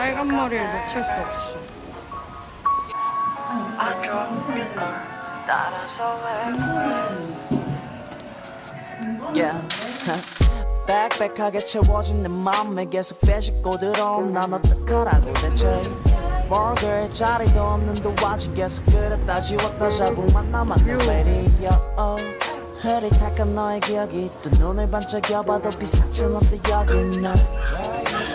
빨간 머리를 놓칠 수 없어. 빽빽하게 채워진 내 맘에 계속 빼짓고 들어옴. 난 어떡하라고 대체. 먹을 자리도 없는데 아직 계속 그랬다 지웠다 자고만 남았는 radio 흐릿할까 너의 기억이 또 눈을 반짝여봐도 비사ችን 없어 여기 너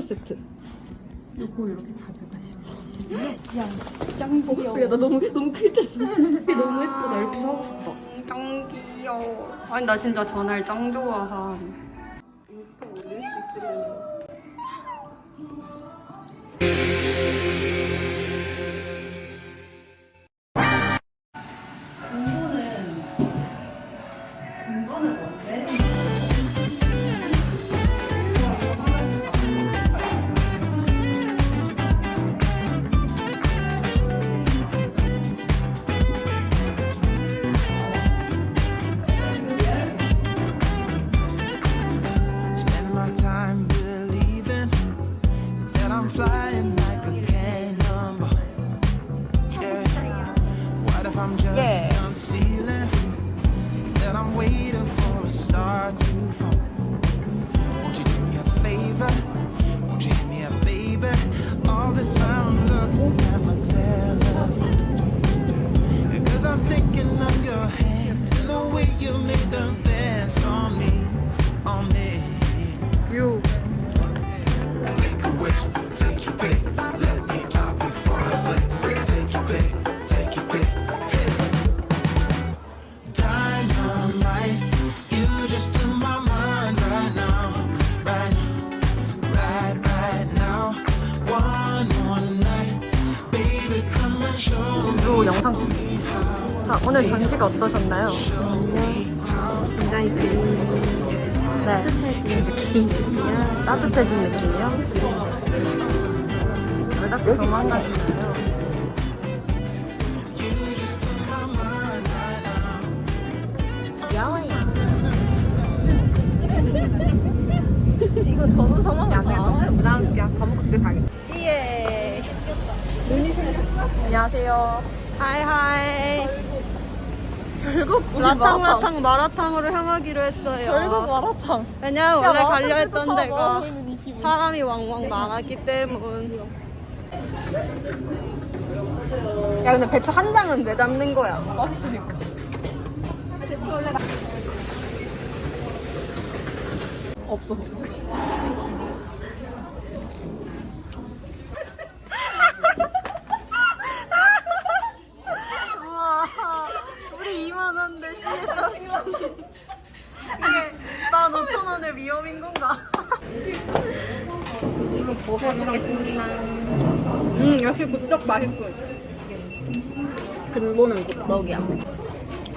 스티커 세트. 요거 이렇게 가져가시면. 야, 짱 귀여워. 야, 나 너무, 너무 크겠어. 이게 너무 예쁘다. 이렇게 사고 싶다. 짱 귀여워. 아니, 나 진짜 전화를 짱 좋아함. 인스타 올릴 수 있으면. far too far. 영상. 자, 오늘 전시가 어떠셨나요? 굉장히 그림이 네. 느낌이요. 따뜻해진 느낌이요. 왜 자꾸 도망가시나요? 귀여워요. 이거 전후 상황 안 해도 난 그냥 밥 먹고 집에 가겠다. 예. 안녕하세요. 하이 하이. 결국 라탕 라탕 마라탕으로 향하기로 했어요. 결국 마라탕. 왜냐면 원래 가려 했던 사과 데가. 사람이 왕왕 많았기 때문. 야 근데 배추 한 장은 왜 담는 거야? 맛있으니까. 없어. 우와 우리 2만 원 대신에 떴어. 이게 15,000원의 위험인 건가? 먹어보겠습니다. 음 역시 굿떡 맛있군. 근본은 굿떡이야.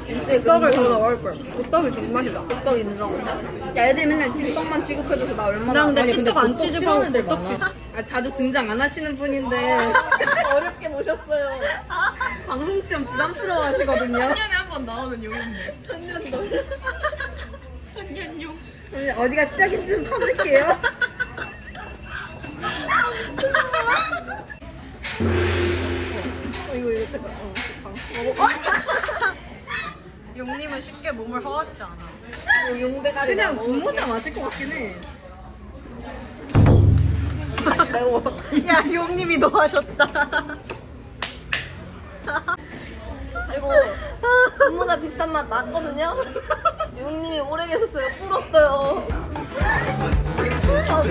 굿떡을 더 넣을 걸. 굿떡이 존맛이다. 굿떡 인정. 야, 애들이 맨날 찐떡만 취급해줘서 나 얼마나. 그냥 근데 아니, 찐떡 안 싫어하는 애들 많아. 아, 자주 등장 안 하시는 분인데 어렵게 모셨어요. 방송 출연 부담스러워 하시거든요. 년에 한 번 나오는 용인데. 천년도. 천년용. 어디가 시작인지 좀 찾을게요. 어, 이거 이거 잠깐. 어. 용님은 쉽게 몸을 허하시지 않아. 용대가리. 그냥 분모자 마실 것 같긴 해. 매워. 야, 용님이 노하셨다. 그리고 분모자 비슷한 맛 났거든요. 용님이 오래 계셨어요. 불었어요. 아,